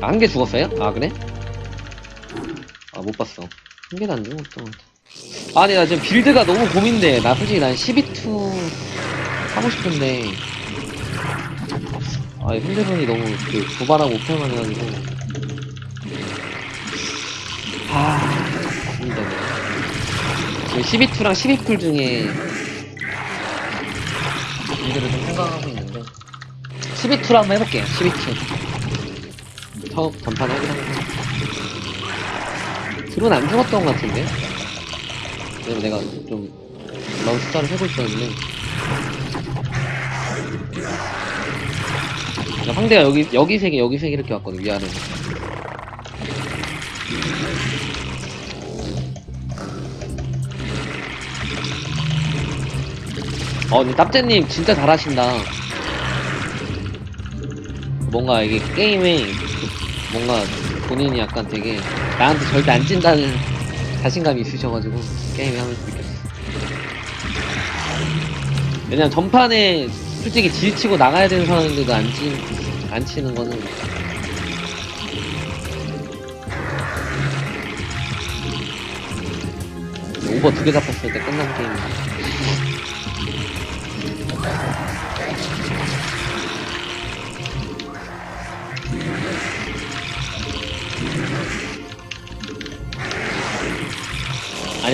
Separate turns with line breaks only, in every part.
아, 한 개 죽었어요? 아, 그래? 아, 못 봤어. 한 개도 안 죽었던 것 같아. 아니, 나 지금 빌드가 너무 고민돼. 나 솔직히 난 12투 하고 싶은데. 아, 핸드폰이 너무 그 도발하고 오픈만 해가지고. 아, 힘드네. 지금 12투랑 12풀 중에 빌드를 좀 생각하고 있는데. 12투로 한번 해볼게요, 12투. 처음 전판 하긴 하는데. 드론 안 죽었던 것 같은데? 왜냐면 내가 좀 너무 숫자를 세고 있었는데. 상대가 여기, 여기 세 개, 여기 세개 이렇게 왔거든, 위아래로. 어, 근데 짭제님 진짜 잘하신다. 뭔가 이게 게임에 그 뭔가 본인이 약간 되게 나한테 절대 안 찐다는 자신감이 있으셔가지고 게임에 하면서 느꼈어. 왜냐면 전판에 솔직히 질치고 나가야 되는 상황인데도 안, 치, 안 치는 거는 오버 두 개 잡혔을 때 끝난 게임.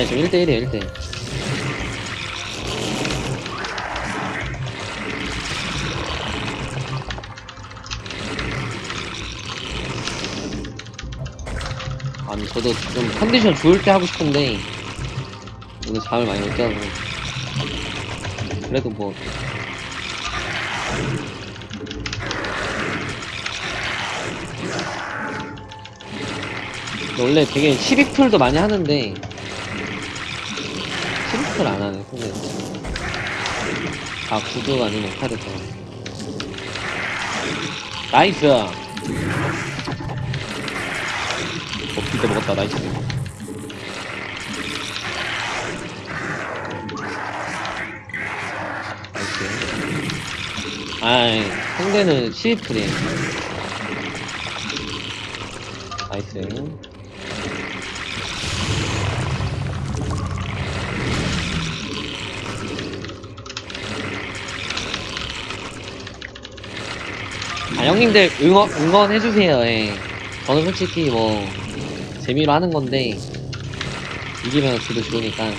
아니야, 지금 1대1이야, 1대1. 아니, 저도 좀 컨디션 좋을 때 하고 싶은데, 오늘 잠을 많이 못 자서. 그래도 뭐. 원래 되게 12풀도 많이 하는데, 12풀 안 하네, 근데. 아, 구두 아니면 카드죠. 나이스! 어, 비트 먹었다, 나이스. 나이스. 아이, 상대는 12풀이에요. 나이스. 아, 형님들 응원, 응원해주세요, 예. 저는 솔직히 뭐, 재미로 하는 건데, 이기면 저도 좋으니까.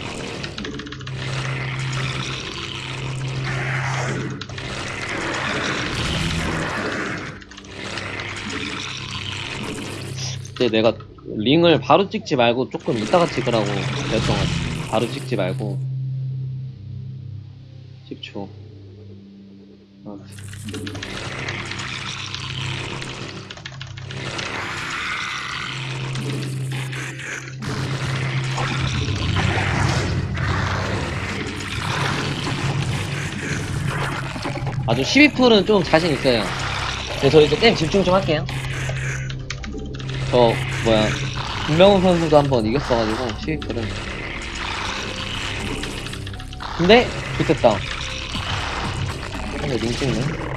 그때 내가 링을 바로 찍지 말고 조금 이따가 찍으라고 그랬던 것 같아. 바로 찍지 말고. 10초. 아. 아주 12풀은 좀 자신 있어요. 근데 저 이제 게임 집중 좀 할게요. 저 뭐야 김명훈 선수도 한번 이겼어가지고 12풀은. 근데 좋겠다. 근데 링 찍네.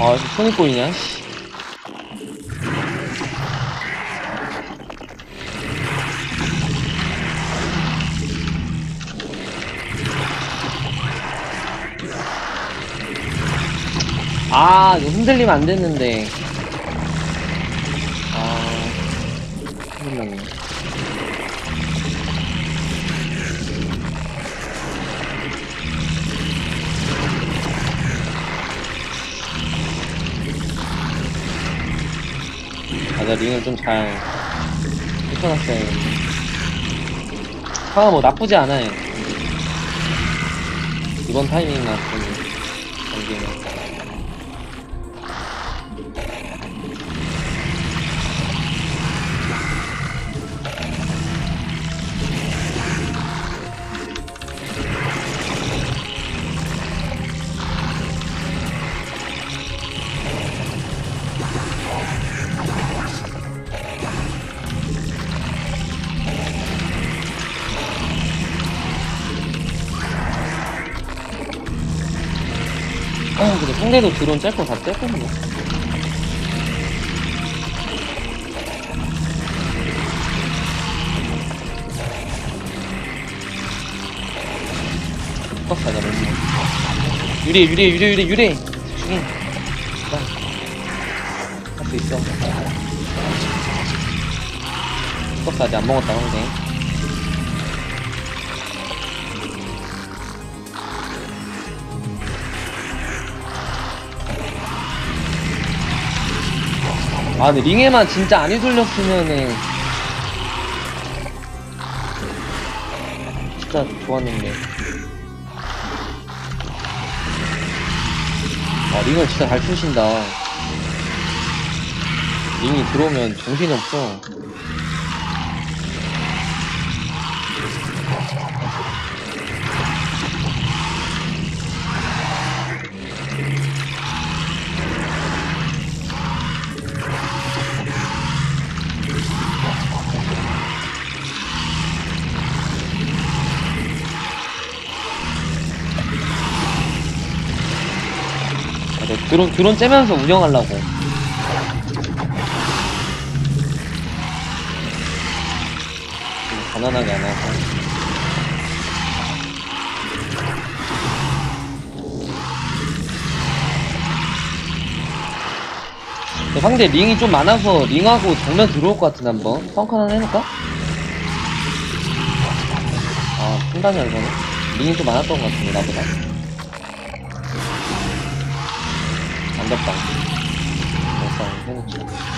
아, 손이 꼬이냐? 아, 이거 흔들리면 안 됐는데. 링을 좀잘 펼쳐놨어야 겠네 상황 뭐 나쁘지 않아요. 이번 타이밍 나왔더니, 상대도 드론 짧고 다 짧거든요. 뻑 가자, 너무. 유리, 유리, 유리, 유리, 유리! 중인. 할수 있어. 뻑 가자, 안 먹었다, 형제. 아, 근데 링에만 진짜 안 휘둘렸으면은 진짜 좋았는데. 아, 링을 진짜 잘 푸신다. 링이 들어오면 정신이 없어. 드론, 드론 째면서 운영하려고. 좀 가난하게 안 하고. 상대 링이 좀 많아서 링하고 정면 들어올 것 같은데 한번 펑크 하나 해놓을까? 아 판단이야 이거는 링이 좀 많았던 것 같은데 나보다 안 됐다 못싸 해놓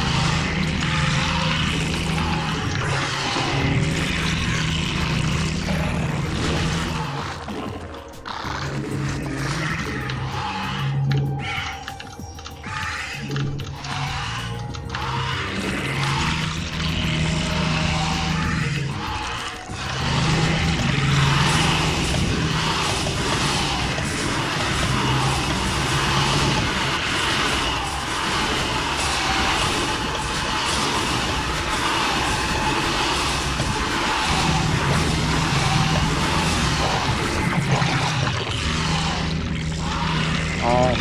아.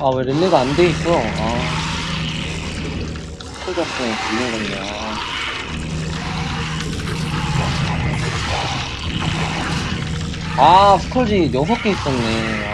아, 왜 릴레이가 안 돼 있어? 아. 건데, 아. 아, 스컬지 6개 있었네.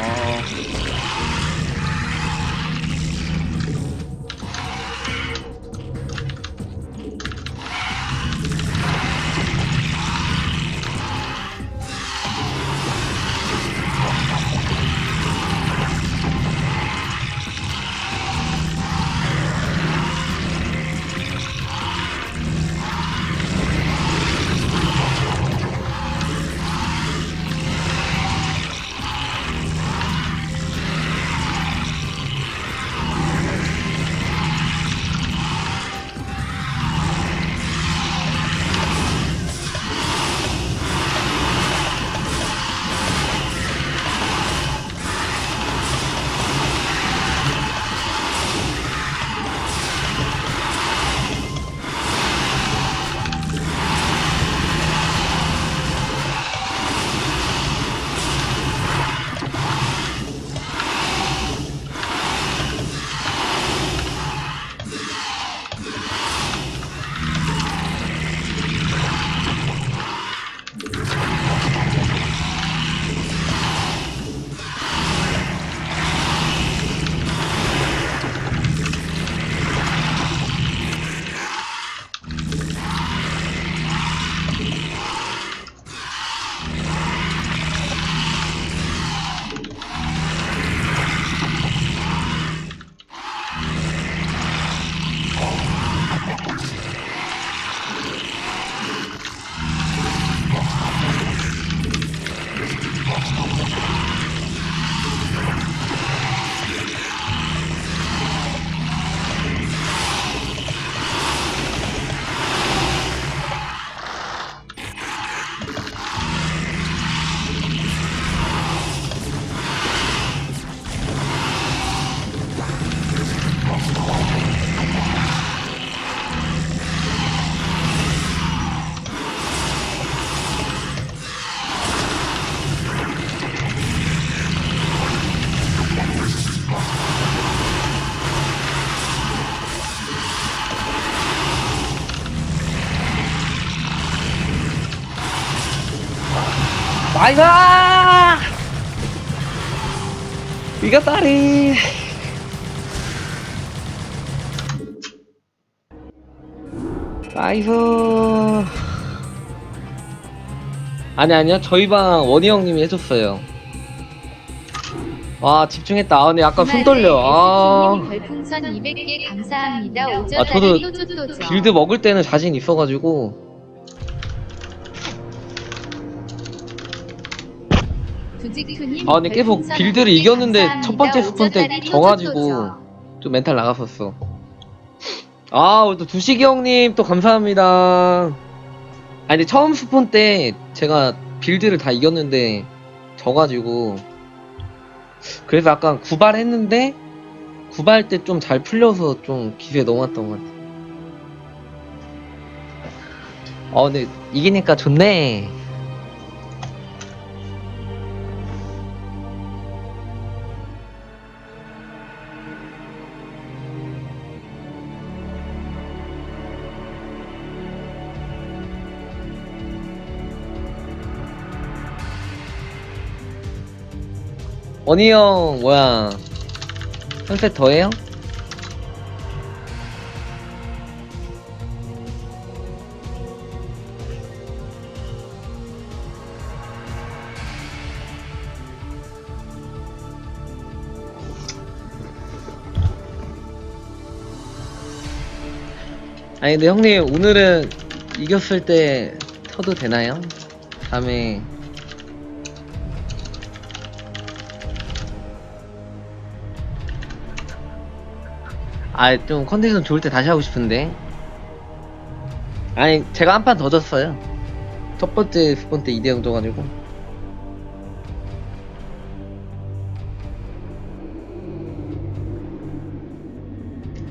나이스! 이겼다리! 나이스! 아니, 아니요. 저희 방 원희 형님이 해줬어요. 와, 집중했다. 아, 근데 약간 손 떨려. 아.
님 별풍선 200개 감사합니다.
아,
오전
저도
달이 또조또죠.
빌드 먹을 때는 자신 있어가지고. 아, 근데 계속 빌드를
100개
이겼는데. 첫 번째 스폰 때 져가지고. 좀 멘탈 나갔었어. 아, 오늘 또 두식이 형님 또 감사합니다. 아니, 근데 처음 스폰 때 제가 빌드를 다 이겼는데 져가지고 그래서 약간 구발했는데 구발 때 좀 잘 풀려서 좀 기세에 넘어왔던 것 같아. 어, 근데 이기니까 좋네. 원희 형, 뭐야. 한셋더 해요? 아니, 근데 형님, 오늘은 이겼을 때 터도 되나요? 다음에 아, 좀 컨디션 좋을 때 다시 하고 싶은데. 아니, 제가 한 판 더 졌어요. 첫 번째 스폰 때 2대0 져가지고.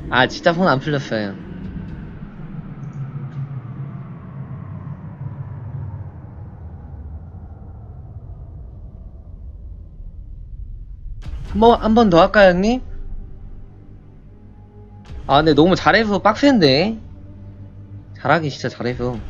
아, 진짜 손안 풀렸어요. 한 번, 한 번 더 할까요, 형님? 아 근데 너무 잘해서 빡센데? 잘하기 진짜 잘해서.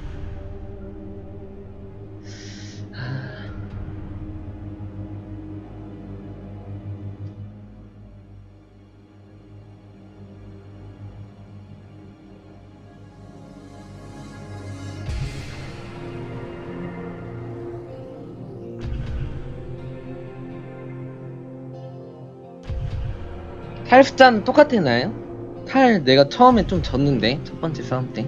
탈 숫자는 똑같았나요? 탈 내가 처음에 좀 졌는데 첫 번째 싸움 때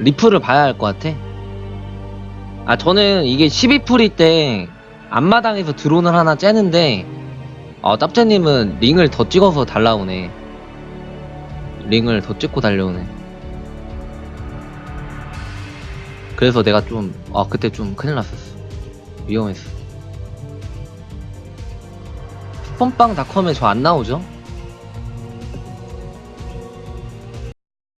리플을 봐야 할 것 같아. 아, 저는 이게 12풀일 때 앞마당에서 드론을 하나 째는데, 어, 짭제님은 링을 더 찍어서 달라오네. 링을 더 찍고 달려오네. 그래서 내가 좀, 아, 그때 좀 큰일 났었어. 위험했어. 스폰빵 닷컴에 저 안 나오죠?